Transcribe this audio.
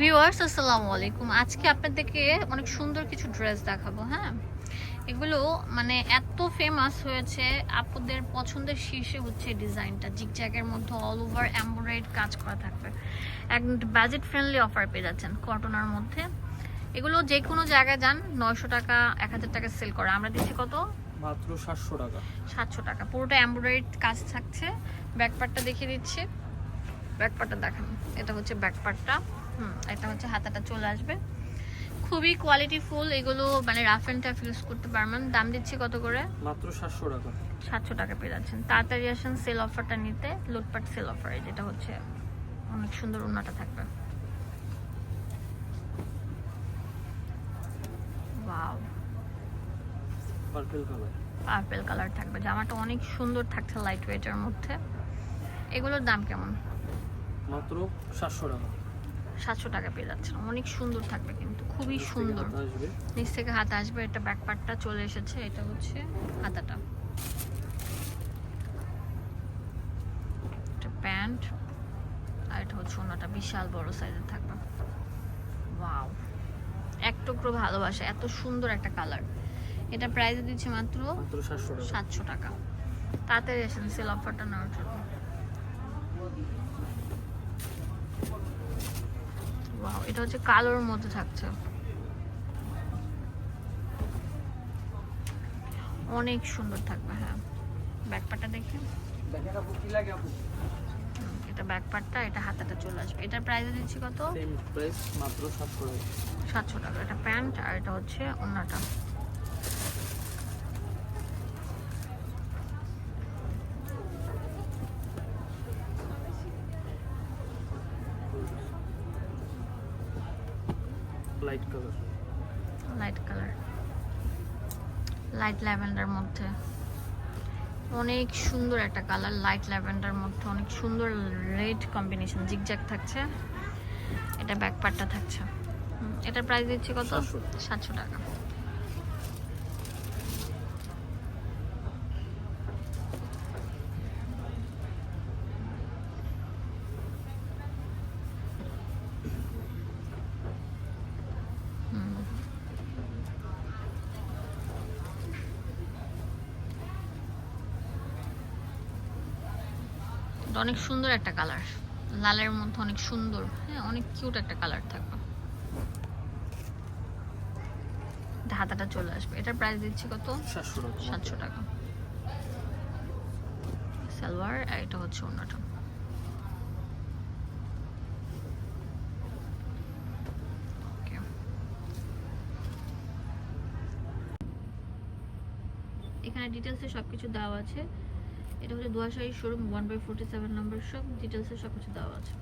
Viewers আসসালামু আলাইকুম। আজকে আপনাদেরকে অনেক সুন্দর কিছু ড্রেস দেখাবো হ্যাঁ? এগুলো মানে এত ফেমাস হয়েছে আপুদের পছন্দের শীর্ষে হচ্ছে ডিজাইনটা জিগজ্যাগের মধ্যে অল ওভার এমব্রয়েড কাজ করা থাকবে। একদম বাজেট ফ্রেন্ডলি অফার পেয়ে যাচ্ছেন কটনার মধ্যে। এগুলো যে কোনো জায়গায় যান নয়শো টাকা এক হাজার টাকা সেল করে। আমরা দিচ্ছি কত? মাত্র সাতশো টাকা। সাতশো টাকা। পুরোটা এমব্রয়েড কাজ থাকছে। ব্যাকপার্টটা দেখিয়ে দিচ্ছি। ব্যাকপার্টটা দেখান। এটা হচ্ছে ব্যাকপার্টটা হুম এটা হচ্ছে হাতাটা চলে আসবে। খুবই কোয়ালিটি ফুল এগুলো মানে রাফ অ্যান্ড টাফ ইউজ করতে পারবেন দাম দিচ্ছি কত করে? মাত্র সাতশো টাকা। সাতশো টাকা পেয়ে যাচ্ছেন। তাড়াতাড়ি আসেন সেল অফারটা নিতে লুটপাট সেল অফারে যেটা হচ্ছে অনেক সুন্দর উন্নটা থাকবে। Wow purple colour purple colour থাকবে। জামাটা অনেক সুন্দর থাকছে লাইট ওয়েটের মধ্যে। এগুলোর দাম কেমন? মাত্র সাতশো টাকা। সাতশো টাকা পেয়ে যাচ্ছেন অনেক সুন্দর থাকবে কিন্তু খুবই সুন্দর। নিচ থেকে হাত আসবে এটা ব্যাক পার্টটা চলে এসেছে এটা হচ্ছে হাতাটা। প্যান্ট আর এটা হচ্ছে ওনাটা বিশাল বড় সাইজের থাকবে। ওয়াও এক টুকরো ভালোবাসা এত সুন্দর একটা কালার এটা প্রাইস দিচ্ছি মাত্র সাতশো টাকা। তাড়াতাড়ি এসেন সেল অফারটা নেওয়ার জন্য। Wow, এটা হচ্ছে কালোর মধ্যে থাকছে। অনেক সুন্দর থাকবে হ্যাঁ। ব্যাকপাটটা দেখে? এটা ব্যাকপাটটা এটা হাতাটা চলে আসবে। এটার প্রাইস দিচ্ছি কত? সাতশো টাকা। এটা প্যান্ট আর এটা হচ্ছে ওনাটা light colour light colour light lavender মধ্যে। অনেক সুন্দর একটা কালার লাইট ল্যাভেন্ডার মধ্যে। অনেক সুন্দর রেড কম্বিনেশন জিগজ্যাগ থাকছে। এটা ব্যাক পার্টটা থাকছে। এটা এটার প্রাইস দিচ্ছি কত? 700 সাতশো টাকা হুম। এটা অনেক সুন্দর একটা কালার লালের মধ্যে অনেক সুন্দর হ্যাঁ অনেক কিউট একটা কালার থাকবে। হাতাটা চলে আসবে। এটার প্রাইস দিচ্ছি কত? সাতশো টাকা সালোয়ার আর এটা হচ্ছে অন্যটা. এখানে ডিটেলসে সব কিছু দেওয়া আছে। এটা হচ্ছে দুয়াশাহী showroom one by forty seven number সব ডিটেলসে সব কিছু দেওয়া আছে।